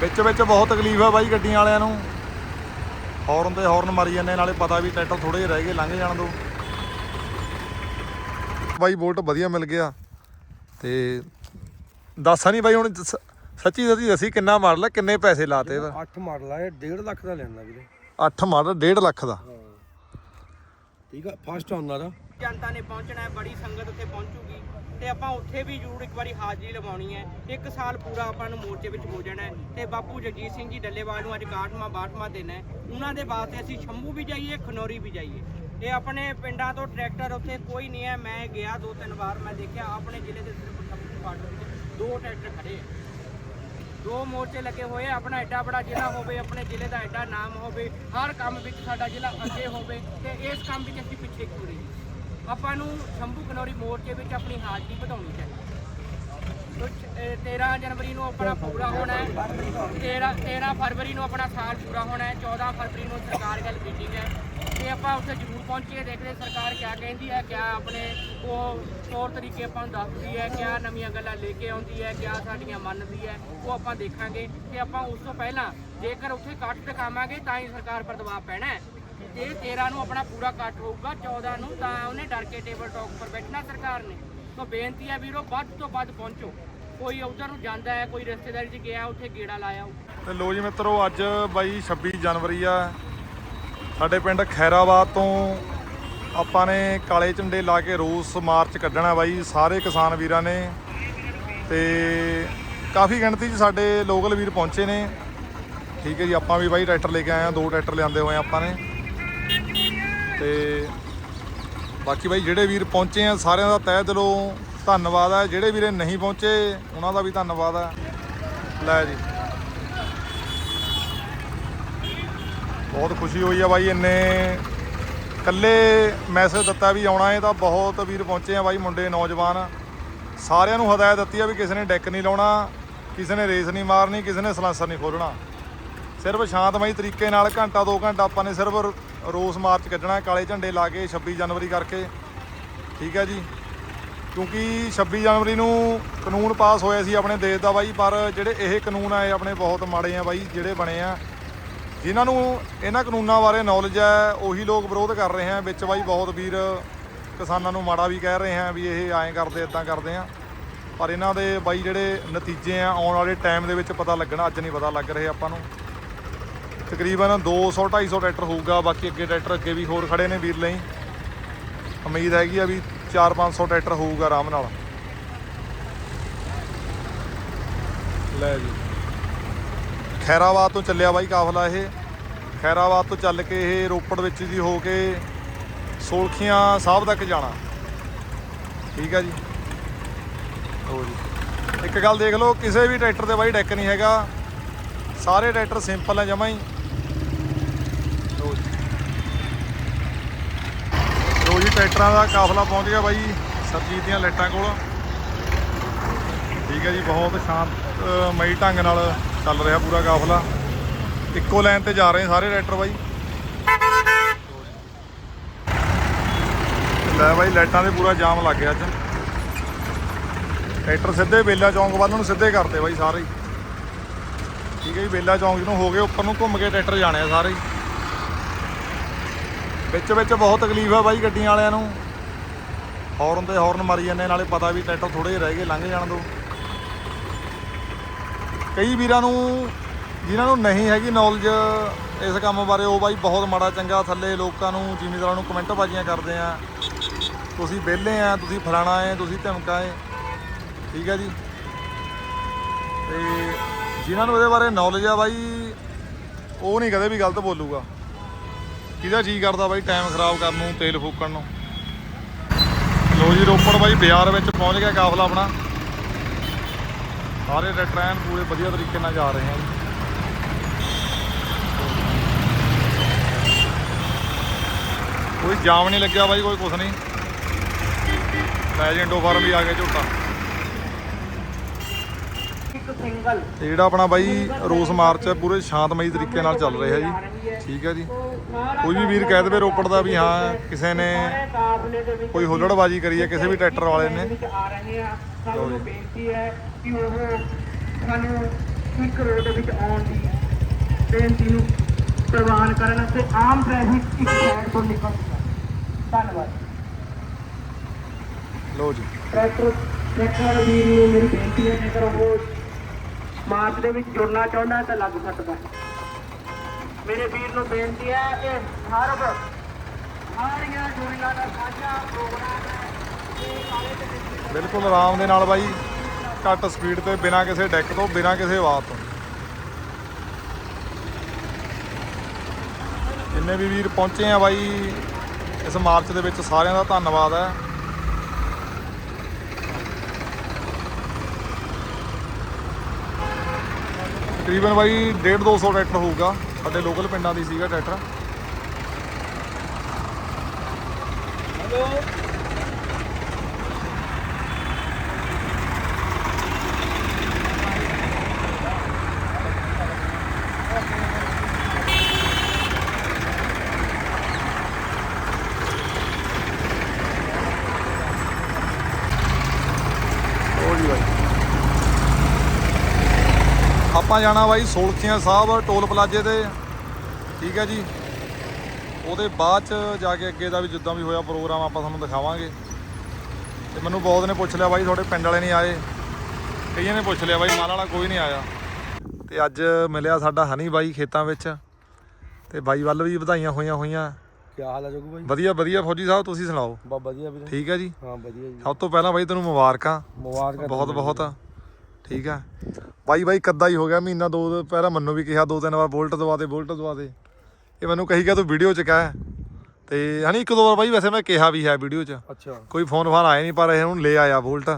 ਵਿੱਚ ਵਿੱਚ ਬਹੁਤ ਤਕਲੀਫ ਆ ਬਾਈ ਗੱਡੀਆਂ ਵਾਲਿਆਂ ਨੂੰ। ਹੌਰਨ ਤੇ ਹੌਰਨ ਮਾਰੀ ਜਾਂਦੇ ਨਾਲੇ ਪਤਾ ਵੀ ਟਰੈਕਟਰ ਥੋੜੇ ਜਿਹੇ ਰਹਿ ਗਏ ਲੰਘ ਜਾਣ ਦੋ। ਬਾਈ ਬੋਲਟ ਵਧੀਆ ਮਿਲ ਗਿਆ। ਤੇ ਦੱਸਾਂ ਨਹੀਂ ਬਾਈ ਹੁਣ ਸੱਚੀ ਸੱਚੀ ਦੱਸੀ ਕਿੰਨਾ ਮਾਡਲ ਹੈ ਕਿੰਨੇ ਪੈਸੇ ਲਾਤੇ ਇਹਦਾ? 8 ਮਾਡਲ ਆ ਇਹ 1.5 ਲੱਖ ਦਾ ਲੈਣਾ ਵੀਰੇ। 8 ਮਾਡਲ 1.5 ਲੱਖ ਦਾ? ਠੀਕ ਆ ਫਸਟ ਆਨਰ ਜਨਤਾ ਨੇ ਪਹੁੰਚਣਾ ਹੈ ਬੜੀ ਸੰਗਤ ਉੱਥੇ ਪਹੁੰਚੂਗੀ। ਤੇ ਆਪਾਂ ਉੱਥੇ ਵੀ ਜ਼ਰੂਰ ਇੱਕ ਵਾਰੀ ਹਾਜ਼ਰੀ ਲਵਾਉਣੀ ਹੈ। ਇੱਕ ਸਾਲ ਪੂਰਾ ਆਪਾਂ ਨੂੰ ਮੋਰਚੇ ਵਿੱਚ ਹੋ ਜਾਣਾ ਹੈ ਤੇ ਬਾਪੂ ਜਗਜੀਤ ਸਿੰਘ ਜੀ ਡੱਲੇਵਾਲ ਨੂੰ ਅੱਜ 61ਵਾਂ 62ਵਾਂ ਦਿਨ ਹੈ। ਉਹਨਾਂ ਦੇ ਵਾਸਤੇ ਅਸੀਂ ਸ਼ੰਭੂ ਵੀ ਜਾਈਏ ਖਨੌਰੀ ਵੀ ਜਾਈਏ। ਇਹ ਆਪਣੇ ਪਿੰਡਾਂ ਤੋਂ ਟਰੈਕਟਰ ਉੱਥੇ ਕੋਈ ਨਹੀਂ ਹੈ। ਮੈਂ ਗਿਆ ਦੋ ਤਿੰਨ ਵਾਰ ਮੈਂ ਦੇਖਿਆ ਆਪਣੇ ਜ਼ਿਲ੍ਹੇ ਦੇ ਸਿਰਫ ਬਾਰਡਰ ਵਿੱਚ ਦੋ ਟਰੈਕਟਰ ਖੜੇ ਹੈ ਦੋ ਮੋਰਚੇ ਲੱਗੇ ਹੋਏ ਆ, ਆਪਣਾ ਐਡਾ ਬੜਾ ਜ਼ਿਲ੍ਹਾ ਹੋਵੇ ਆਪਣੇ ਜ਼ਿਲ੍ਹੇ ਦਾ ਐਡਾ ਨਾਮ ਹੋਵੇ ਹਰ ਕੰਮ ਵਿੱਚ ਸਾਡਾ ਜ਼ਿਲ੍ਹਾ ਅੱਗੇ ਹੋਵੇ ਤੇ ਇਸ ਕੰਮ ਵਿੱਚ ਅਸੀਂ ਪਿੱਛੇ ਕਿਉਂ ਰਹੀਏ ਆਪਾਂ ਨੂੰ ਸ਼ੰਭੂ ਕਨੌਰੀ ਮੋਰਚੇ ਵਿੱਚ ਆਪਣੀ ਹਾਜ਼ਰੀ ਵਧਾਉਣੀ ਚਾਹੀਦੀ। ਤੋ 13 ਜਨਵਰੀ ਨੂੰ ਆਪਣਾ ਪੂਰਾ ਹੋਣਾ ਹੈ 13 13 ਫਰਵਰੀ ਨੂੰ ਆਪਣਾ ਸਾਲ ਪੂਰਾ ਹੋਣਾ ਹੈ 14 ਫਰਵਰੀ ਨੂੰ ਸਰਕਾਰ ਗੱਲ ਮੀਟਿੰਗ ਹੈ। ਤੇ ਆਪਾਂ ਉੱਥੇ ਜ਼ਰੂਰ ਪਹੁੰਚੀਏ, ਦੇਖਦੇ ਸਰਕਾਰ ਕਿਆ ਕਹਿੰਦੀ ਹੈ, ਕਿਆ ਆਪਣੇ ਉਹ ਤੌਰ ਤਰੀਕੇ ਆਪਾਂ ਨੂੰ ਦੱਸਦੀ ਹੈ, ਕਿਆ ਨਵੀਆਂ ਗੱਲਾਂ ਲੈ ਕੇ ਆਉਂਦੀ ਹੈ, ਕਿਆ ਸਾਡੀਆਂ ਮੰਨਦੀ ਹੈ, ਉਹ ਆਪਾਂ ਦੇਖਾਂਗੇ। ਤੇ ਆਪਾਂ ਉਸ ਤੋਂ ਪਹਿਲਾਂ ਜੇਕਰ ਉੱਥੇ ਕੱਟ ਦਿਖਾਵਾਂਗੇ, ਤਾਂ ਹੀ ਸਰਕਾਰ ਪਰ ਦਬਾਅ ਪੈਣਾ ਹੈ। ਜੇ 13 ਨੂੰ ਆਪਣਾ ਪੂਰਾ ਕੱਟ ਹੋਊਗਾ 14 ਨੂੰ, ਤਾਂ ਉਹਨੇ ਡਰ ਕੇ ਟੇਬਲ ਟਾਕ ਪਰ ਬੈਠਣਾ ਸਰਕਾਰ ਨੇ। ਤਾਂ ਬੇਨਤੀ ਹੈ ਵੀਰੋ, ਵੱਧ ਤੋਂ ਵੱਧ ਪਹੁੰਚੋ। ਕੋਈ ਉਧਰ ਨੂੰ ਜਾਂਦਾ ਹੈ, ਕੋਈ ਰਿਸ਼ਤੇਦਾਰੀ 'ਚ ਗਿਆ, ਉੱਥੇ ਗੇੜਾ ਲਾਇਆ ਤੇ ਲੋ ਜੀ ਮਿੱਤਰੋ, ਅੱਜ ਬਾਈ 26 ਜਨਵਰੀ ਆ। ਸਾਡੇ ਪਿੰਡ ਖੈਰਾਬਾਦ ਤੋਂ ਆਪਾਂ ਨੇ ਕਾਲੇ ਝੰਡੇ ਲਾ ਕੇ ਰੋਸ ਮਾਰਚ ਕੱਢਣਾ ਬਾਈ, ਸਾਰੇ ਕਿਸਾਨ ਵੀਰਾਂ ਨੇ। ਤੇ ਕਾਫੀ ਗਿਣਤੀ 'ਚ ਸਾਡੇ ਲੋਕਲ ਵੀਰ ਪਹੁੰਚੇ ਨੇ। ਠੀਕ ਹੈ ਜੀ, ਆਪਾਂ ਵੀ ਬਾਈ ਟਰੈਕਟਰ ਲੈ ਕੇ ਆਏ ਆ ਦੋ ਟਰੈਕਟਰ ਲਿਆਂਦੇ ਹੋਏ ਆਪਾਂ ਨੇ। ਤੇ ਬਾਕੀ ਬਾਈ ਜਿਹੜੇ ਵੀਰ ਪਹੁੰਚੇ ਆ ਸਾਰਿਆਂ ਦਾ ਤਹਿ ਦਿਲੋਂ ਧੰਨਵਾਦ ਹੈ ਜਿਹੜੇ ਵੀਰੇ ਨਹੀਂ ਪਹੁੰਚੇ, ਉਹਨਾਂ ਦਾ ਵੀ ਧੰਨਵਾਦ ਹੈ ਲੈ ਜੀ। ਬਹੁਤ ਖੁਸ਼ੀ ਹੋਈ ਆ ਬਾਈ ਇੰਨੇ ਕੱਲੇ ਮੈਸੇਜ ਦਿੱਤਾ ਵੀ ਆਉਣਾ ਹੈ ਤਾਂ ਬਹੁਤ ਵੀਰ ਪਹੁੰਚੇ ਆ ਬਾਈ ਮੁੰਡੇ ਨੌਜਵਾਨ। ਸਾਰਿਆਂ ਨੂੰ ਹਦਾਇਤ ਦਿੱਤੀ ਆ ਵੀ ਕਿਸੇ ਨੇ ਡੈਕ ਨਹੀਂ ਲਾਉਣਾ, ਕਿਸੇ ਨੇ ਰੇਸ ਨਹੀਂ ਮਾਰਨੀ, ਕਿਸੇ ਨੇ ਸਲਾਂਸਰ ਨਹੀਂ ਖੋਲਣਾ ਸਿਰਫ ਸ਼ਾਂਤਮਈ ਤਰੀਕੇ ਨਾਲ ਘੰਟਾ 2 ਘੰਟਾ ਆਪਾਂ ਨੇ ਸਿਰਫ ਰੋਸ ਮਾਰਚ ਕੱਢਣਾ, ਕਾਲੇ ਝੰਡੇ ਲਾ ਕੇ 26 ਜਨਵਰੀ ਕਰਕੇ। ਠੀਕ ਹੈ ਜੀ। ਕਿਉਂਕਿ 26 ਜਨਵਰੀ ਨੂੰ ਕਾਨੂੰਨ ਪਾਸ ਹੋਇਆ ਸੀ ਆਪਣੇ ਦੇਸ਼ ਦਾ ਬਾਈ, ਪਰ ਜਿਹੜੇ ਇਹ ਕਾਨੂੰਨ ਆਏ ਆਪਣੇ ਬਹੁਤ ਮਾੜੇ ਆ ਬਾਈ, ਜਿਹੜੇ ਬਣੇ ਆ। ਜਿਨ੍ਹਾਂ ਨੂੰ ਇਹਨਾਂ ਕਾਨੂੰਨਾਂ ਬਾਰੇ ਨੌਲੇਜ ਹੈ ਉਹੀ ਲੋਕ ਵਿਰੋਧ ਕਰ ਰਹੇ ਆ। ਵਿੱਚ ਬਾਈ ਬਹੁਤ ਵੀਰ ਕਿਸਾਨਾਂ ਨੂੰ ਮਾੜਾ ਵੀ ਕਹਿ ਰਹੇ ਆ ਵੀ ਇਹ ਐਂ ਕਰਦੇ ਇਦਾਂ ਕਰਦੇ ਆ। ਪਰ ਇਹਨਾਂ ਦੇ ਬਾਈ ਜਿਹੜੇ ਨਤੀਜੇ ਆ, ਆਉਣ ਵਾਲੇ ਟਾਈਮ ਦੇ ਵਿੱਚ ਪਤਾ ਲੱਗਣਾ, ਅੱਜ ਨਹੀਂ ਪਤਾ ਲੱਗ ਰਹੇ ਆਪਾਂ ਨੂੰ। ਤਕਰੀਬਨ 200 250 ਟਰੈਕਟਰ ਹੋਊਗਾ। ਬਾਕੀ ਅੱਗੇ ਟਰੈਕਟਰ ਅੱਗੇ ਵੀ ਹੋਰ ਖੜੇ ਨੇ ਵੀਰ ਲਈ। ਉਮੀਦ ਹੈਗੀ ਆ ਵੀ 4-500 ਟਰੈਕਟਰ ਹੋਊਗਾ ਆਰਾਮ ਨਾਲ। ਲੈ ਜੀ। ਖੈਰਾਬਾਦ ਤੋਂ ਚੱਲਿਆ ਬਾਈ ਕਾਫਲਾ ਇਹ। ਖੈਰਾਬਾਦ ਤੋਂ ਚੱਲ ਕੇ ਇਹ ਰੋਪੜ ਵਿੱਚ ਦੀ ਹੋ ਕੇ ਸੋਲਖੀਆਂ ਸਾਹਿਬ ਤੱਕ ਜਾਣਾ। ਠੀਕ ਆ ਜੀ। ਹੋ ਜੀ। ਇੱਕ ਗੱਲ ਦੇਖ ਲਓ, ਕਿਸੇ ਵੀ ਟਰੈਕਟਰ ਤੇ ਬਾਈ ਡੈਕ ਨਹੀਂ ਹੈਗਾ। ਸਾਰੇ ਟਰੈਕਟਰ ਸਿੰਪਲ ਆ ਜਮਾਂ ਹੀ ਲਓ ਜੀ ਲੋ ਜੀ ਟਰੈਕਟਰਾਂ ਦਾ ਕਾਫਲਾ ਪਹੁੰਚ ਗਿਆ ਬਾਈ ਸਰਜੀਤ ਦੀਆਂ ਲਾਈਟਾਂ ਕੋਲ। ਠੀਕ ਹੈ ਜੀ, ਬਹੁਤ ਸ਼ਾਂਤਮਈ ਢੰਗ ਨਾਲ ਚੱਲ ਰਿਹਾ ਪੂਰਾ ਕਾਫਲਾ। ਇੱਕੋ ਲਾਈਨ ਤੇ ਜਾ ਰਹੇ ਸਾਰੇ ਟਰੈਕਟਰ ਬਾਈ। ਲੈ ਬਾਈ, ਲਾਈਟਾਂ ਦੇ ਪੂਰਾ ਜਾਮ ਲੱਗ ਗਿਆ ਅੱਜ। ਟਰੈਕਟਰ ਸਿੱਧੇ ਬੇਲਾ ਚੌਂਕ ਵੱਲ ਨੂੰ ਸਿੱਧੇ ਕਰਤੇ ਬਾਈ ਸਾਰੇ ਠੀਕ ਹੈ ਜੀ, ਬੇਲਾ ਚੌਂਕ ਜਿਹਨੂੰ ਹੋ ਗਏ, ਉੱਪਰ ਨੂੰ ਘੁੰਮ ਕੇ ਟਰੈਕਟਰ ਜਾਣੇ ਆ ਸਾਰੇ ਵਿੱਚ ਵਿੱਚ ਬਹੁਤ ਤਕਲੀਫ ਆ ਬਾਈ ਗੱਡੀਆਂ ਵਾਲਿਆਂ ਨੂੰ। ਹੌਰਨ ਤੇ ਹੌਰਨ ਮਾਰੀ ਜਾਂਦੇ, ਨਾਲੇ ਪਤਾ ਵੀ ਟਰੈਕਟਰ ਥੋੜੇ ਜਿਹੇ ਰਹਿ ਗਏ, ਲੰਘ ਜਾਣ ਦੋ। ਕਈ ਵੀਰਾਂ ਨੂੰ, ਜਿਨ੍ਹਾਂ ਨੂੰ ਨਹੀਂ ਹੈਗੀ ਨੌਲੇਜ ਇਸ ਕੰਮ ਬਾਰੇ, ਉਹ ਬਾਈ ਬਹੁਤ ਮਾੜਾ ਚੰਗਾ ਥੱਲੇ ਲੋਕਾਂ ਨੂੰ, ਜ਼ਿਮੀਂਦਾਰਾਂ ਨੂੰ ਕਮੈਂਟ ਬਾਜੀਆਂ ਕਰਦੇ ਆ। ਤੁਸੀਂ ਵਿਹਲੇ ਆ, ਤੁਸੀਂ ਫਲਾਣਾ ਹੈ ਤੁਸੀਂ ਧਮਕਾ ਹੈ ਠੀਕ ਹੈ ਜੀ। ਤੇ ਜਿਨ੍ਹਾਂ ਨੂੰ ਇਹਦੇ ਬਾਰੇ ਨੌਲੇਜ ਆ ਬਾਈ, ਉਹ ਨਹੀਂ ਕਦੇ ਵੀ ਗਲਤ ਬੋਲੂਗਾ। ਕਿਹਦਾ ਜੀ ਕਰਦਾ ਬਾਈ? ਟਾਈਮ ਖਰਾਬ ਕਰਨ ਨੂੰ, ਤੇਲ ਫੂਕਣ ਨੂੰ। ਲੋ ਜੀ, ਰੋਪੜ ਬਾਈ ਬਾਜ਼ਾਰ ਵਿੱਚ ਪਹੁੰਚ ਗਿਆ ਕਾਫਲਾ ਆਪਣਾ। ਸਾਰੇ ਟਰੈਕਟਰ ਪੂਰੇ ਵਧੀਆ ਤਰੀਕੇ ਨਾਲ ਜਾ ਰਹੇ ਆ ਜੀ। ਕੋਈ ਜਾਮ ਨਹੀਂ ਲੱਗਿਆ ਬਾਈ, ਕੋਈ ਕੁਛ ਨਹੀਂ। ਲੈਜੈਂਡੋ ਫਾਰਮ ਵੀ ਆ ਗਿਆ ਝੋਟਾ। ਤੇ ਜਿਹੜਾ ਆਪਣਾ ਬਾਈ ਰੋਸ ਮਾਰਚ ਹੈ ਪੂਰੇ ਸ਼ਾਂਤਮਈ ਤਰੀਕੇ ਨਾਲ ਚੱਲ ਰਿਹਾ ਜੀ। ਠੀਕ ਹੈ ਜੀ। ਕੋਈ ਵੀ ਵੀਰ ਕਹਿ ਦੇਵੇ ਰੋਪੜ ਦਾ ਵੀ ਹਾਂ ਕਿਸੇ ਨੇ ਕੋਈ ਹੁੱਲੜਬਾਜੀ ਕਰੀ ਹੈ ਕਿਸੇ ਵੀ ਟਰੈਕਟਰ ਵਾਲੇ ਨੇ। ਵਿੱਚ ਆ ਰਹੇ ਆ ਸਾਨੂੰ ਬੇਨਤੀ ਹੈ ਕਿ ਉਹ ਸਾਨੂੰ ਇੱਕ ਰੋਡ ਦੇ ਵਿੱਚ ਆਉਣ ਦੀ ਬੇਨਤੀ ਨੂੰ ਪ੍ਰਵਾਨ ਕਰਨ ਅਤੇ ਆਮ ਟ੍ਰੈਫਿਕ ਇੱਕ ਸਾਈਡ ਤੋਂ ਨਿਕਲ ਸਕੇ ਧੰਨਵਾਦ। ਲਓ ਜੀ। ਟਰੈਕਟਰ ਟਰੈਕਟਰ ਵੀਰ ਨੂੰ ਮੇਰੀ ਬੇਨਤੀ ਹੈ ਜੇਕਰ ਉਹ ਮਾਰਚ ਦੇ ਵਿੱਚ ਜੁੜਨਾ ਚਾਹੁੰਦਾ ਤਾਂ ਲੱਗ ਸਕਦਾ। ਮੇਰੇ ਵੀਰ ਨੂੰ ਬੇਨਤੀ ਹੈ ਕਿ ਹਰ ਸਾਰੀਆਂ ਜੁੜੀਆਂ ਦਾ ਸਾਂਝਾ ਪ੍ਰੋਗਰਾਮ ਹੈ। ਬਿਲਕੁਲ ਆਰਾਮ ਦੇ ਨਾਲ ਬਾਈ, ਘੱਟ ਸਪੀਡ ਤੇ, ਬਿਨਾਂ ਕਿਸੇ ਡੈਕ ਤੋਂ, ਬਿਨਾਂ ਕਿਸੇ ਆਵਾਜ਼ ਤੋਂ। ਜਿੰਨੇ ਵੀ ਵੀਰ ਪਹੁੰਚੇ ਆ ਬਾਈ, ਇਸ ਮਾਰਚ ਦੇ ਵਿੱਚ ਸਾਰਿਆਂ ਦਾ ਧੰਨਵਾਦ ਹੈ। ਤਕਰੀਬਨ ਬਾਈ 1.5 200 ਟਰੈਕਟਰ ਹੋਊਗਾ ਸਾਡੇ ਲੋਕਲ ਪਿੰਡਾਂ ਦੀ ਸੀਗਾ ਟਰੈਕਟਰ। ਉਹ ਜੀ ਬਾਈ ਆਪਾਂ ਜਾਣਾ ਬਾਈ ਸੋਲਖੀਆਂ ਸਾਹਿਬ ਟੋਲ ਪਲਾਜ਼ੇ ਤੇ। ਠੀਕ ਹੈ ਜੀ। ਉਹਦੇ ਬਾਅਦ ਚ ਜਾ ਕੇ ਅੱਗੇ ਦਾ ਵੀ ਜਿੱਦਾਂ ਵੀ ਹੋਇਆ ਪ੍ਰੋਗਰਾਮ ਆਪਾਂ ਤੁਹਾਨੂੰ ਦਿਖਾਵਾਂਗੇ। ਤੇ ਮੈਨੂੰ ਬਹੁਤ ਨੇ ਪੁੱਛ ਲਿਆ ਬਾਈ ਤੁਹਾਡੇ ਪਿੰਡ ਵਾਲੇ ਨਹੀਂ ਆਏ। ਕਈਆਂ ਨੇ ਪੁੱਛ ਲਿਆ ਬਾਈ ਮਾਲ ਵਾਲਾ ਕੋਈ ਨਹੀਂ ਆਇਆ। ਤੇ ਅੱਜ ਮਿਲਿਆ ਸਾਡਾ ਹਨੀ ਬਾਈ ਖੇਤਾਂ ਵਿੱਚ। ਤੇ ਬਾਈ ਵੱਲ ਵੀ ਵਧਾਈਆਂ ਹੋਈਆਂ ਹੋਈਆਂ। ਕੀ ਹਾਲ ਹੈ ਜਗੂ ਬਾਈ? ਵਧੀਆ ਵਧੀਆ ਫੌਜੀ ਸਾਹਿਬ ਤੁਸੀਂ ਸੁਣਾਓ? ਬਾ ਵਧੀਆ ਵੀਰੇ ਠੀਕ ਹੈ ਜੀ। ਹਾਂ ਵਧੀਆ ਜੀ। ਸਭ ਤੋਂ ਪਹਿਲਾਂ ਬਾਈ ਤੈਨੂੰ ਮੁਬਾਰਕਾਂ। ਮੁਬਾਰਕਾਂ ਬਹੁਤ ਬਹੁਤ। ਠੀਕ ਆ। ਬਾਈ ਬਾਈ ਕੱਦਾ ਹੀ ਹੋ ਗਿਆ ਮਹੀਨਾ ਦੋ ਪਹਿਲਾਂ ਮੈਨੂੰ ਵੀ ਕਿਹਾ ਦੋ ਤਿੰਨ ਵਾਰ ਬੋਲਟ ਦਵਾ ਦੇ ਬੋਲਟ ਦਵਾ ਦੇ। ਇਹ ਮੈਨੂੰ ਕਹੀ ਗਿਆ ਤੂੰ ਵੀਡੀਓ ਚ ਕਹਿ। ਤੇ ਹਣੀ ਇੱਕ ਦੋ ਵਾਰ ਬਾਈ ਵੈਸੇ ਮੈਂ ਕਿਹਾ ਵੀ ਹੈ ਵੀਡੀਓ ਚ। ਅੱਛਾ। ਕੋਈ ਫੋਨ ਫਾਨ ਆਇਆ ਨਹੀਂ ਪਰ ਇਹ ਹੁਣ ਲੈ ਆਇਆ ਬੋਲਟ।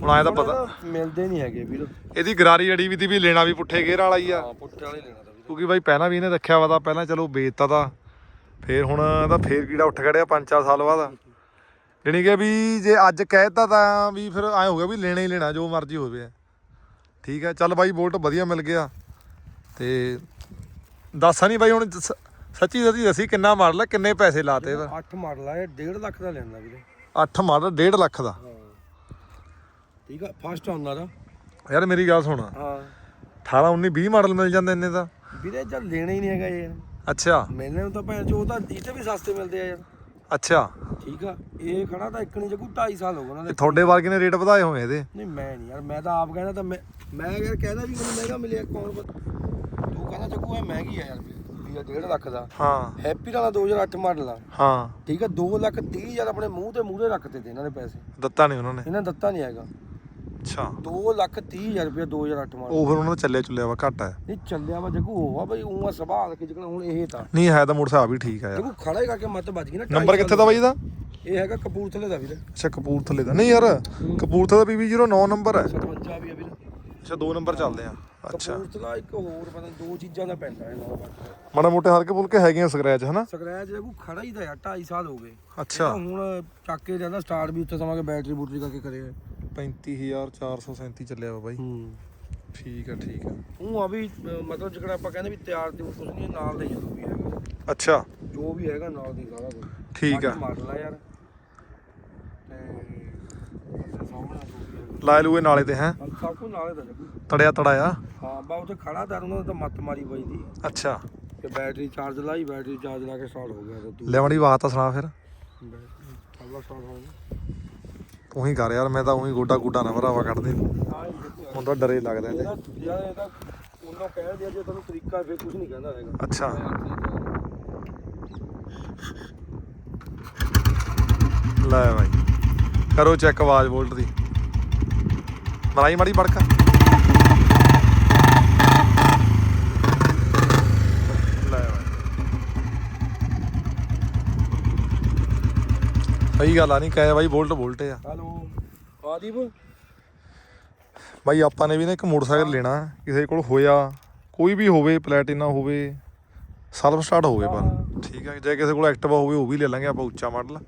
ਹੁਣ ਆਇਆ ਤਾਂ ਪਤਾ। ਮਿਲਦੇ ਨਹੀਂ ਹੈਗੇ ਵੀਰ। ਇਹਦੀ ਗਰਾਰੀ ਅੜੀ ਵੀ ਤੀ ਵੀ ਲੈਣਾ ਵੀ ਪੁੱਠੇ ਗੇਅਰ ਵਾਲਾ ਹੀ ਆ। ਹਾਂ ਪੁੱਠੇ ਵਾਲੇ ਲੈਣਾ ਤਾਂ ਵੀਰੇ। ਕਿਉਂਕਿ ਬਾਈ ਪਹਿਲਾਂ ਵੀ ਇਹਨੇ ਰੱਖਿਆ ਵਾ ਤਾਂ ਪਹਿਲਾਂ ਚਲੋ ਵੇਚਤਾ ਤਾਂ। ਫੇਰ ਹੁਣ ਇਹਦਾ ਫੇਰ ਕੀੜਾ ਉੱਠ ਖੜਿਆ ਪੰਜ ਚਾਰ ਸਾਲ ਬਾਅਦ। ਜਾਣੀ ਕਿ ਵੀ ਜੇ ਅੱਜ ਕਹਿਤਾ ਤਾਂ ਵੀ ਫਿਰ ਐ ਹੋ ਗਿਆ ਵੀ ਲੈਣਾ ਹੀ ਲੈਣਾ ਜੋ ਮਰਜ਼ੀ ਹੋਵੇ। ਠੀਕ ਹੈ ਚੱਲ ਬਾਈ ਬੋਲਟ ਵਧੀਆ ਮਿਲ ਗਿਆ। ਤੇ ਦੱਸਾਂ ਨਹੀਂ ਬਾਈ ਹੁਣ ਸੱਚੀ ਸੱਚੀ ਦੱਸੀ ਕਿੰਨਾ ਮਾਡਲ ਹੈ ਕਿੰਨੇ ਪੈਸੇ ਲਾਤੇ ਇਹਦਾ 8 ਮਾਡਲ ਆ ਇਹ 1.5 ਲੱਖ ਦਾ ਲੈਂਦਾ ਵੀਰੇ। 8 ਮਾਡਲ 1.5 ਲੱਖ ਦਾ। ਹਾਂ। ਠੀਕ ਆ ਫਸਟ ਆਉਂਦਾ ਦਾ ਯਾਰ ਮੇਰੀ ਗੱਲ ਸੁਣ। ਹਾਂ। 18 19 20 ਮਾਡਲ ਮਿਲ ਜਾਂਦੇ ਇੰਨੇ ਤਾਂ ਵੀਰੇ ਜਦ ਲੈਣਾ ਹੀ ਨਹੀਂ ਹੈਗਾ ਯਾਰ। ਅੱਛਾ। ਮਿਲਣੇ ਨੂੰ ਤਾਂ ਭੈਣ ਚੋ ਉਹ ਤਾਂ ਇਹ ਤੇ ਵੀ ਸਸਤੇ ਮਿਲਦੇ ਆ ਯਾਰ। ਅੱਛਾ। ਠੀਕ ਆ ਇਹ ਖੜਾ ਤਾਂ ਇੱਕ ਨਹੀਂ ਜਗੂ 2.5 ਸਾਲ ਹੋ ਗਏ ਉਹਨਾਂ ਦੇ। ਤੁਹਾਡੇ ਵਰਗੇ ਨੇ ਰੇਟ ਵਧਾਏ ਹੋਏ ਇਹਦੇ? ਨਹੀਂ ਮੈਂ ਨਹੀਂ ਯਾਰ ਮੈਂ ਤਾਂ ਆਪ ਕਹਿੰਦਾ ਤਾਂ ਮੈਂ ਮੈਂ ਯਾਰ ਕਹਿੰਦਾ ਵੀ ਮੈਨੂੰ ਮਹਿੰਗਾ ਮਿਲਿਆ ਕੌਣ ਤੂੰ ਕਹਿੰਦਾ ਜੱਗੂ ਇਹ ਮਹਿੰਗੀ ਆ ਯਾਰ ਵੀ 1.5 ਲੱਖ ਦਾ। ਹਾਂ। ਹੈਪੀ ਵਾਲਾ 2008 ਮਾਡਲ ਆ। ਹਾਂ। ਠੀਕ ਆ 2 ਲੱਖ 30 ਹਜ਼ਾਰ ਆਪਣੇ ਮੂੰਹ ਤੇ ਮੂਹਰੇ ਰੱਖਤੇ ਤੇ ਇਹਨਾਂ ਦੇ ਪੈਸੇ। ਦਿੱਤਾ ਨਹੀਂ ਉਹਨਾਂ ਨੇ। ਇਹਨਾਂ ਨੇ ਦਿੱਤਾ ਨਹੀਂ ਹੈਗਾ। ਅੱਛਾ। 2 ਲੱਖ 30 ਹਜ਼ਾਰ ਰੁਪਏ 2008 ਮਾਡਲ ਉਹ ਫਿਰ ਉਹਨਾਂ ਦਾ ਚੱਲਿਆ ਚੁੱਲਿਆ ਵਾ ਘੱਟ ਹੈ ਨਹੀਂ ਚੱਲਿਆ ਵਾ ਜੱਗੂ ਉਹ ਆ ਬਈ ਉਹ ਸੁਭਾਅ ਕੇ ਜਿਹੜਾ ਹੁਣ ਇਹ ਤਾਂ। ਨਹੀਂ ਹੈ ਤਾਂ ਮੋਟਰਸਾਈਕਲ ਵੀ ਠੀਕ ਆ ਯਾਰ। ਜੱਗੂ ਖੜਾ ਹੀ ਕਰਕੇ ਮੱਤ ਵੱਜ ਗਈ ਨਾ ਨੰਬਰ ਢਾਈ ਕਿੱਥੇ ਦਾ ਬਾਈ ਦਾ ਇਹ ਹੈਗਾ ਕਪੂਰਥਲੇ ਦਾ ਵੀਰੇ। ਅੱਛਾ ਕਪੂਰਥਲੇ ਦਾ। ਨਹੀਂ ਯਾਰ ਕਪੂਰਥਲੇ ਦਾ PB09 ਨੰਬਰ ਹੈ 57 ਵੀ ਆ ਵੀਰੇ। ਅੱਛਾ ਦੋ ਨੰਬਰ ਚੱਲਦੇ ਆ। ਅੱਛਾ। ਕਪੂਰਥਲਾ ਇੱਕ ਹੋਰ ਪਤਾ ਨੀ ਦੋ ਚੀਜ਼ਾਂ ਦਾ ਪੈਂਦਾ ਹੈ ਨਾਲ। ਮਾੜਾ ਮੋਟੇ ਹਲਕੇ ਫੁਲਕੇ ਹੈਗੀਆਂ ਸਕ੍ਰੈਚ ਹਨਾ? ਸਕਰੈਚ ਜੱਗੂ ਖੜਾ ਹੀ ਯਾਰ 2.5 ਸਾਲ ਹੋ ਗਏ। ਅੱਛਾ। ਹੁਣ ਚੱਕ ਕੇ ਜਾਂਦਾ ਸਟਾਰਟ ਵੀ ਉੱਥੇ ਸਮਾਂ ਕੇ ਬੈਟਰੀ ਬੂਟਰੀ ਕਰਕੇ ਕਰੇ 35437 ਚੱਲਿਆ ਵਾ ਬਾਈ। ਹੂੰ। ਠੀਕ ਆ ਠੀਕ ਆ। ਉਹ ਆ ਵੀ ਅਹ, ਮਤਲਬ ਜਿਹੜਾ ਆਪਾਂ ਕਹਿੰਦੇ ਵੀ ਤਿਆਰ ਤੇ ਕੁਝ ਨਹੀਂ ਨਾਲ ਦੇ ਵੀ ਹੈਗਾ। ਅੱਛਾ। ਜੋ ਵੀ ਹੈਗਾ ਨਾਲ ਦੀ ਸਾਰਾ ਕੁਝ ਠੀਕ ਆ। ਮਾਡਲ ਆ ਯਾਰ। ਤੇ ਆਪਣੇ ਸਾਹਮਣੇ ਜੋ ਵੀ ਹੈਗਾ। ਲਾਏ ਲੂਏ ਨਾਲੇ ਤੇ ਹੈ? ਸਭ ਕੁਝ ਨਾਲੇ ਦਾ ਤੜਿਆ ਤੜਾਇਆ? ਹਾਂ ਬਾ ਉੱਥੇ ਖੜਾ ਤਾਂ ਉਹਨਾਂ ਦਾ ਤਾਂ ਮੱਤ ਮਾਰੀ ਪਈ ਦੀ। ਅੱਛਾ। ਕਿ ਬੈਟਰੀ ਚਾਰਜ ਲਾਈ ਬੈਟਰੀ ਚਾਰਜ ਲਾ ਕੇ ਸਟਾਰਟ ਹੋ ਗਿਆ। ਤਾਂ ਦੂ ਲੈਵਣੀ ਬਾਤ ਤਾਂ ਸੁਣਾ ਫਿਰ। ਅਗਲਾ ਸਟਾਰਟ ਹੋ ਗਿਆ। ਤੂੰ ਹੀ ਕਰ ਯਾਰ ਮੈਂ ਤਾਂ ਉਹੀ ਗੋਡਾ ਗੋਡਾ ਨਾ ਭਰਾਵਾ ਕੱਢ ਦੇ ਹਾਂ ਇਹ ਜੱਗੂ ਹੁਣ ਤਾਂ ਡਰੇ ਲੱਗਦਾ ਇਹਦੇ ਇਹਦਾ ਯਾਰ ਇਹਦਾ ਉਹਨਾਂ ਕਹਿ ਦਿਆ ਜੇ ਤੁਹਾਨੂੰ ਤਰੀਕਾ ਫੇਰ ਕੁਝ ਨਹੀਂ ਕਹਿੰਦਾ ਹੈਗਾ। ਅੱਛਾ। ਲੈ ਬਾਈ। ਕਰੋ ਚੈੱਕ ਆਵਾਜ਼ ਵੋਲਟ ਦੀ। ਮਰਾਈ ਮਾੜੀ ਬੜਕਾ ਲੈ ਬਾਈ ਸਹੀ ਗੱਲ ਆ ਨਹੀਂ ਕਹੇ ਬਾਈ ਵੋਲਟ ਵੋਲਟ ਆ। ਹੈਲੋ ਆਦੀਪ? ਬਾਈ ਆਪਾਂ ਨੇ ਵੀ ਨਾ ਇੱਕ ਮੋਟਰਸਾਈਕਲ ਲੈਣਾ ਕਿਸੇ ਕੋਲ ਹੋਇਆ ਕੋਈ ਵੀ ਹੋਵੇ ਪਲੈਟੀਨਾ ਹੋਵੇ ਸੈਲਫ ਸਟਾਰਟ ਹੋਵੇ ਪਰ ਠੀਕ ਹੈ ਜੇ ਕਿਸੇ ਕੋਲ ਐਕਟਿਵਾ ਹੋਵੇ ਉਹ ਵੀ ਲੈ ਲਾਂਗੇ ਆਪਾਂ ਉੱਚਾ ਮਾਡਲ।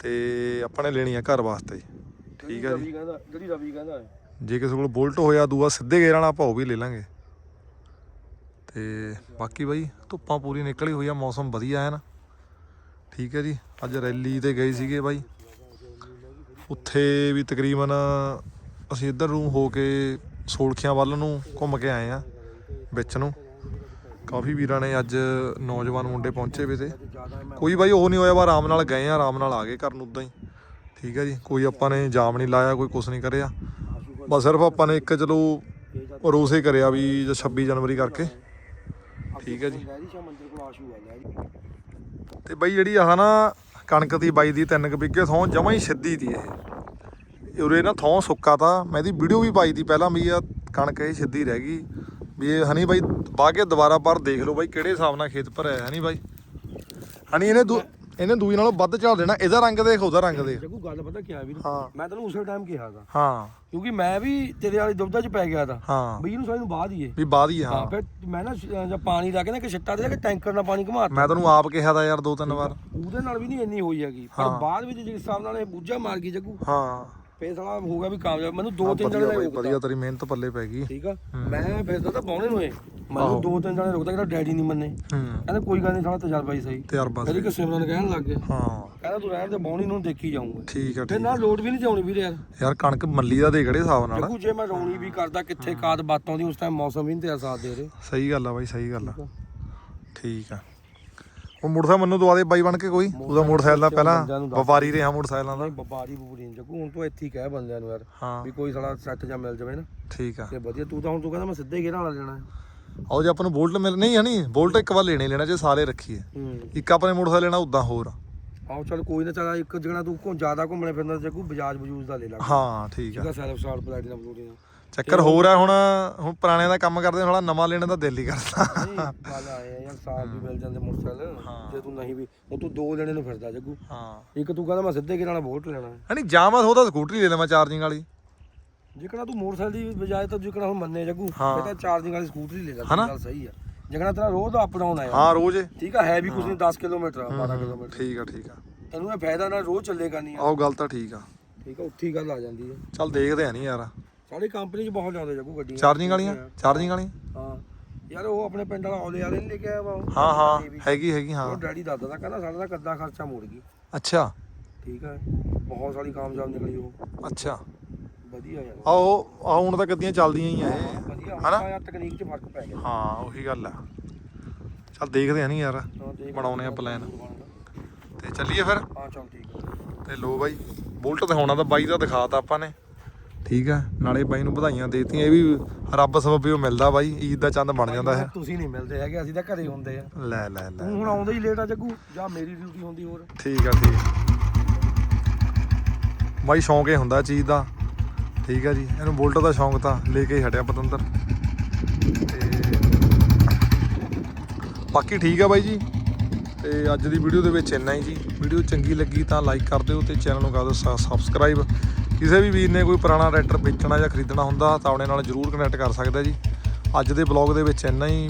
ਤੇ ਆਪਾਂ ਨੇ ਲੈਣੀ ਆ ਘਰ ਵਾਸਤੇ। ਠੀਕ ਹੈ ਜੀ। ਰਵੀ ਕਹਿੰਦਾ ਜਿਹੜੀ ਰਵੀ ਕਹਿੰਦਾ ਹੈ ਜੇ ਕਿਸੇ ਕੋਲ ਬੁਲਟ ਹੋਇਆ ਦੂਆ ਸਿੱਧੇ ਗੇਅਰ ਵਾਲਾ ਆਪਾਂ ਉਹ ਵੀ ਲੈ ਲਾਂਗੇ। ਤੇ ਬਾਕੀ ਬਾਈ ਧੁੱਪਾਂ ਪੂਰੀ ਨਿਕਲੀ ਹੋਈ ਆ ਮੌਸਮ ਵਧੀਆ ਹੈ ਨਾ। ਠੀਕ ਹੈ ਜੀ, ਅੱਜ ਰੈਲੀ ਤੇ ਗਏ ਸੀਗੇ ਬਾਈ। ਉੱਥੇ ਵੀ ਤਕਰੀਬਨ ਅਸੀਂ ਇੱਧਰ ਨੂੰ ਹੋ ਕੇ ਸੋਲਖੀਆਂ ਵੱਲ ਨੂੰ ਘੁੰਮ ਕੇ ਆਏ ਆ ਵਿੱਚ ਨੂੰ। ਕਾਫੀ ਵੀਰਾਂ ਨੇ ਅੱਜ ਨੌਜਵਾਨ ਮੁੰਡੇ ਪਹੁੰਚੇ ਵੇ ਤੇ। ਕੋਈ ਬਾਈ ਉਹ ਨਹੀਂ ਹੋਇਆ ਵਾ ਆਰਾਮ ਨਾਲ ਗਏ ਆ ਆਰਾਮ ਨਾਲ ਆ ਗਏ ਘਰ ਨੂੰ ਉਦਾਂ ਹੀ। ਠੀਕ ਹੈ ਜੀ, ਕੋਈ ਆਪਾਂ ਨੇ ਜਾਮ ਨਹੀਂ ਲਾਇਆ, ਕੋਈ ਕੁਛ ਨਹੀਂ ਕਰਿਆ। ਬਸ ਸਿਰਫ ਆਪਾਂ ਨੇ ਇੱਕ ਚਲੋ ਰੋਸੇ ਕਰਿਆ ਵੀ ਜੇ 26 ਜਨਵਰੀ ਕਰਕੇ। ਠੀਕ ਹੈ ਜੀ। ਤੇ ਬਈ ਜਿਹੜੀ ਆਹ ਨਾ ਕਣਕ ਦੀ ਬਾਈ ਦੀ ਤਿੰਨ ਕੁ ਬਿੱਗੇ ਥੋਂ ਜਮਾਂ ਹੀ ਸਿੱਧੀ ਦੀ ਇਹ। ਉਰੇ ਨਾ ਥੋਂ ਸੁੱਕਾ ਤਾ। ਮੈਂ ਇਹਦੀ ਵੀਡੀਓ ਵੀ ਪਾਈ ਤੀ ਪਹਿਲਾਂ ਵੀ ਆ ਕਣਕ ਇਹ ਸਿੱਧੀ ਰਹਿ ਗਈ। ਵੀ ਇਹ ਹਨੀ ਬਾਈ ਬਾਹ ਕੇ ਦੁਬਾਰਾ ਪਰ ਦੇਖ ਲਓ ਬਾਈ ਕਿਹੜੇ ਹਿਸਾਬ ਨਾਲ ਖੇਤ ਭਰਿਆ ਹੈ ਹਨੀ ਬਾਈ। ਹਨੀ ਇਹਨੇ ਦੂ ਇਹਨੇ ਦੂਈ ਨਾਲੋਂ ਵੱਧ ਝਾੜ ਦੇਣਾ ਇਹਦਾ ਰੰਗ ਦੇਖ ਉਹਦਾ ਰੰਗ ਦੇਖ। ਜੱਗੂ ਗੱਲ ਪਤਾ ਕੀ ਆ ਵੀਰ? ਹਾਂ। ਮੈਂ ਤੈਨੂੰ ਉਸੇ ਟਾਈਮ ਕਿਹਾ ਤਾ। ਹਾਂ। ਕਿਉਂਕਿ ਮੈਂ ਵੀ ਤੇਰੇ ਵਾਲੀ ਦੁਬਦਾ ਚ ਪੈ ਗਿਆ ਤਾ। ਹਾਂ। ਬਈ ਇਹਨੂੰ ਸਾਰੀ ਨੂੰ ਬਾਅਦ ਹੀ ਏ। ਵੀ ਬਾਅਦ ਹੀ ਆ, ਹਾਂ ਹਾਂ। ਫਿਰ ਮੈਂ ਨਾ ਸ਼- ਜਦ ਪਾਣੀ ਲਾ ਕੇ ਨਾ ਕਿ ਛੱਟਾ ਦੇ ਕੇ ਟੈਂਕਰ ਨਾਲ ਪਾਣੀ ਘਮਾਤਾ ਮੈਂ ਤੈਨੂੰ ਆਪ ਕਿਹਾ ਤਾ ਯਾਰ ਦੋ ਤਿੰਨ ਵਾਰ। ਉਹਦੇ ਨਾਲ ਵੀ ਨਹੀਂ ਇੰਨੀ ਹੋਈ ਹੈਗੀ। ਪਰ ਹਾਂ। ਬਾਅਦ ਵਿੱਚ ਜਿਸ ਹਿਸਾਬ ਨਾਲ ਇਹ ਬੂਝਾ ਮਾਰ ਗਈ ਜੱਗੂ। ਹਾਂ। ਫੇਰ ਸਾਲਾ ਹੋ ਗਿਆ ਵੀ ਕਾਮਯਾਬ। ਮੈਨੂੰ ਦੋ ਤਿੰਨ ਜਣੇ ਦਾ ਰੋਕਦਾ ਵਧੀਆ ਤੇਰੀ ਮਿਹਨਤ ਪੱਲੇ ਪੈ ਗਈ। ਠੀਕ ਆ। ਮੈਂ ਫਿਰਦਾ ਤਾਂ ਬੌਣੇ ਨੂੰ ਏ ਆਹੋ। ਮੈਨੂੰ ਦੋ ਤਿੰਨ ਜਣੇ ਰੁਕਦਾ ਕਿਹੜਾ ਡੈਡੀ ਨਹੀਂ ਮੰਨੇ। ਹੂੰ। ਕਹਿੰਦਾ ਕੋਈ ਗੱਲ ਨਹੀਂ ਸਾਲਾ ਤਜਰਬਾ ਹੀ ਸਹੀ। ਤਜਰਬਾ ਕਦੀ ਕਿ ਸਿਮਰਨ ਕਹਿਣ ਲੱਗ ਗਿਆ। ਹਾਂ। ਕਹਿੰਦਾ ਤੂੰ ਰਹਿਣ ਦੇ ਬੌਣੀ ਨੂੰ ਦੇਖੀ ਜਾਊਂਗਾ। ਠੀਕ ਆ ਫਿਰ ਠੀਕ ਨਾ ਲੋਡ ਵੀ ਨਹੀਂ ਤੇ ਆਉਣੀ ਵੀਰੇ ਯਾਰ। ਯਾਰ ਕਣਕ ਮੱਲੀ ਦਾ ਦੇ ਕਿਹੜੇ ਹਿਸਾਬ ਨਾਲ? ਜੱਗੂ ਜੇ ਮੈਂ ਰੌਣੀ ਵੀ ਕਰਦਾ ਕਿੱਥੇ ਕਾਦ ਬਾਤਾਂ ਦੀ ਉਸ ਟਾਈਮ ਮੌਸਮ ਵੀ ਨਹੀਂ ਤੇਰਾ ਸਾਥ ਦੇ ਰਹੇ। ਸਹੀ ਗੱਲ ਆ ਬਾਈ ਸਹੀ ਗੱਲ ਆ। ਠੀਕ ਆ। ਉਹ ਮੋਟਰਸਾਈਕਲ ਮੈਨੂੰ ਦਵਾ ਦੇ ਬਾਈ ਬਣ ਕੇ ਕੋਈ। ਉਹਦਾ ਮੋਟਰਸਾਈਕਲ ਦਾ ਪਹਿਲਾਂ ਵਪਾਰੀ ਰਿਹਾ ਮੋਟਰਸਾਈਕਲਾਂ ਦਾ। ਨਹੀਂ ਵਪਾਰੀ ਬੁਬਰੀ ਨਹੀਂ ਜੱਗੂ ਹੁਣ ਤੂੰ ਇੱਥੇ ਹੀ ਕਹਿ ਬੰਦਿਆਂ ਨੂੰ ਯਾਰ ਹਾਂ। ਵੀ ਕੋਈ ਸਾਲਾ ਸੈੱਟ ਜਾਂ ਮਿਲ ਜਾਵੇ ਨਾ। ਠੀਕ ਆ। ਤੇ ਵਧੀਆ ਤੂੰ ਤਾਂ ਹੁਣ ਤੂੰ ਕਹਿੰਦਾ ਮੈਂ ਸਿੱਧੇ ਗੇਰਾਂ ਵਾਲਾ ਲੈਣਾ। ਆਓ ਜੇ ਆਪਾਂ ਨੂੰ ਬੋਲਟ ਮਿਲ ਨਹੀਂ ਹਣੀ ਬੋਲਟ ਇੱਕ ਵਾਰ ਲੈਣੇ ਲੈਣਾ ਜੇ ਸਾਰੇ ਰੱਖੀਏ। ਇੱਕ ਆਪਣੇ ਮੋਟਰਸਾਈਕਲ ਲੈਣਾ ਉਦਾਂ ਹੋਰ। ਆਓ ਚੱਲ ਕੋਈ ਨਾ ਚੱਲ ਇੱਕ ਜਿਹੜਾ ਤੂੰ ਘੁੰ ਜ਼ਿਆਦਾ ਘੁੰਮਣੇ ਫਿਰਦਾ ਜੱਗੂ ਬਜਾਜ ਬਜੂਜ ਦਾ ਲੈ ਲਾ। ਹਾਂ ਠੀਕ ਆ। ਆ ਸੈਲਫ ਸਟਾਰਟ ਪਲੈਟੀਨਮ ਪਲੂਟੀਨਮ। ਚੱਕਰ ਹੋਰ ਆ ਹੁਣ ਹੁਣ ਪੁਰਾਣਿਆਂ ਦਾ ਕੰਮ ਕਰਦੇ ਥੋੜਾ ਨਵਾਂ ਲੈਣ ਦਾ ਦਿਲ ਹੀ ਕਰਦਾ। ਨਹੀਂ ਗੱਲ ਆਏ ਆ ਯਾਰ ਸਾਲ ਵੀ ਮਿਲ ਜਾਂਦੇ ਮੋਟਰਸਾਈਕਲ। ਜੇ ਤੂੰ ਨਹੀਂ ਵੀ ਉਹ ਤੂੰ ਦੋ ਲੈਣੇ ਨੂੰ ਫਿਰਦਾ ਜੱਗੂ। ਹਾਂ। ਇੱਕ ਤੂੰ ਕਹਿੰਦਾ ਮੈਂ ਸਿੱਧੇ ਗੇਰਾਂ ਵਾਲਾ ਵੋਟ ਲੈਣਾ। ਹੈ। ਹਣੀ ਜਾਵਾਂ ਉਹਦਾ ਸਕੂਟਰੀ ਲੈ ਲਵਾਂ ਚਾਰਜਿੰਗ ਵਾਲੀ। ਜਿਕਣਾ ਤੂੰ ਮੋਟਰਸਾਈਕਲ ਦੀ ਬਜਾਏ ਤਾਂ ਜਿਕਣਾ ਹੁਣ ਮੰਨੇ ਜੱਗੂ ਹਾਂ। ਇਹ ਤਾਂ ਚਾਰਜਿੰਗ ਵਾਲੀ ਸਕੂਟਰ ਲੈ ਲੈ ਹਨਾ? ਗੱਲ ਸਹੀ ਆ। ਜਿਕਣਾ ਤੇਰਾ ਰੋਜ਼ ਦਾ ਅਪ ਡਾਊਨ ਆਇਆ ਹਾਂ ਰੋਜ਼ ਠੀਕ ਆ ਹੈ ਵੀ ਕੁਝ ਨਹੀਂ 10 ਕਿਲੋਮੀਟਰ ਆ 12 ਕਿਲੋਮੀਟਰ। ਠੀਕ ਆ ਠੀਕ ਆ। ਤੈਨੂੰ ਇਹ ਫਾਇਦਾ ਨਾਲ ਰੋਜ਼ ਚੱਲੇ ਕਰਨੀ ਆ। ਆਹ ਗੱਲ ਤਾਂ ਠੀਕ ਆ। ਠੀਕ ਆ ਉੱਥੇ ਹੀ ਗੱਲ ਆ ਜਾਂਦੀ ਹੈ ਚੱਲ ਦੇਖਦੇ ਆ ਨਹੀਂ ਯਾਰ। ਸਾਡੀ ਕੰਪਨੀ 'ਚ ਬਹੁਤ ਲਿਆਉਂਦੇ ਜੱਗੂ ਗੱਡੀਆਂ। ਚਾਰਜਿੰਗ ਵਾਲੀਆਂ? ਚਾਰਜਿੰਗ ਵਾਲੀਆਂ? ਹਾਂ। ਯਾਰ ਉਹ ਆਪਣੇ ਪਿੰਡ ਵਾਲਾ ਔਲੇ ਵਾਲੇ ਲੈ ਕੇ ਆਇਆ ਵਾ ਉਹ। ਹਾਂ ਹਾਂ। ਹੈਗੀ ਹੈਗੀ ਹਾਂ। ਉਹ ਡੈਡੀ ਦੱਸਦਾ ਤਾ ਕਹਿੰਦਾ ਸਾਡਾ ਤਾਂ ਕੱਦਾ ਖਰਚਾ ਮੁੜ ਗਈ। ਅੱਛਾ। ਠੀਕ ਹੈ। ਬਹੁਤ ਸਾਰੀ ਕਾਮਯਾਬ ਨਿਕਲੀ ਉਹ। ਅੱਛਾ। ਵਧੀਆ ਯਾਰ। ਆਓ ਆ ਹੁਣ ਤਾਂ ਗੱਡੀਆਂ ਚੱਲਦੀਆਂ ਹੀ ਆ ਇਹ। ਵਧੀਆ। ਹਨਾ? ਯਾਰ ਤਕਨੀਕ 'ਚ ਫ਼ਰਕ ਪੈ ਗਿਆ। ਹਾਂ ਉਹੀ ਗੱਲ ਆ। ਚੱਲ ਦੇਖਦੇ ਆ ਨਹੀਂ ਯਾਰ। ਹਾਂ, ਦੇਖ ਬਣਾਉਣੇ ਆ ਪਲਾਨ ਤੇ ਚੱਲੀਏ ਫਿਰ। ਹਾਂ ਚੱਲ ਠੀਕ ਆ। ਤੇ ਲੋ ਬਾਈ ਬੁਲਟ ਦਿਖਾਉਣਾ ਤਾਂ ਬਾਈ ਦਾ ਦਿਖਾਤਾ ਆਪਾਂ ਨੇ। ਠੀਕ ਆ? ਨਾਲੇ ਬਾਈ ਨੂੰ ਵਧਾਈਆਂ ਦੇਤੀਆਂ। ਇਹ ਵੀ ਰੱਬ ਸਬਬਿਓ ਮਿਲਦਾ ਬਾਈ। ਈਦ ਦਾ ਚੰਦ ਬਣ ਜਾਂਦਾ ਹੈ। ਤੁਸੀਂ ਨਹੀਂ ਮਿਲਦੇ ਹੈਗੇ ਅਸੀਂ ਤਾਂ ਘਰੇ ਹੁੰਦੇ ਆ। ਲੈ ਲੈ ਲੈ ਤੂੰ ਹੁਣ ਆਉਂਦਾ ਹੀ ਲੇਟ ਆ ਜੱਗੂ ਜਾਂ ਮੇਰੀ ਡਿਊਟੀ ਹੁੰਦੀ ਹੋਰ। ਠੀਕ ਆ ਠੀਕ। ਬਾਈ ਸ਼ੌਂਕ ਇਹ ਹੁੰਦਾ ਚੀਜ਼ ਦਾ। ਠੀਕ ਆ ਜੀ। ਇਹਨੂੰ ਬੁਲਟ ਦਾ ਸ਼ੌਂਕ ਤਾਂ ਲੈ ਕੇ ਹੀ ਹਟਿਆ ਪਤੰਦਰ। ਬਾਕੀ ਠੀਕ ਆ ਬਾਈ ਜੀ। ਤੇ ਅੱਜ ਦੀ ਵੀਡੀਓ ਦੇ ਵਿੱਚ ਇੰਨਾ ਹੀ ਜੀ। ਵੀਡੀਓ ਚੰਗੀ ਲੱਗੀ ਤਾਂ ਲਾਈਕ ਕਰ ਦਿਓ ਤੇ ਚੈਨਲ ਨੂੰ ਕਰ ਦਿਓ ਸਬਸਕ੍ਰਾਈਬ ਕਿਸੇ ਵੀ ਵੀਰ ਨੇ ਕੋਈ ਪੁਰਾਣਾ ਟਰੈਕਟਰ ਵੇਚਣਾ ਜਾਂ ਖਰੀਦਣਾ ਹੁੰਦਾ ਤਾਂ ਆਪਣੇ ਨਾਲ ਜਰੂਰ ਕਨੈਕਟ ਕਰ ਸਕਦਾ ਜੀ। ਅੱਜ ਦੇ ਬਲੌਗ ਦੇ ਵਿੱਚ ਇੰਨਾ ਹੀ।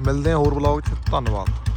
ਮਿਲਦੇ ਹਾਂ ਹੋਰ ਬਲੌਗ 'ਚ। ਧੰਨਵਾਦ।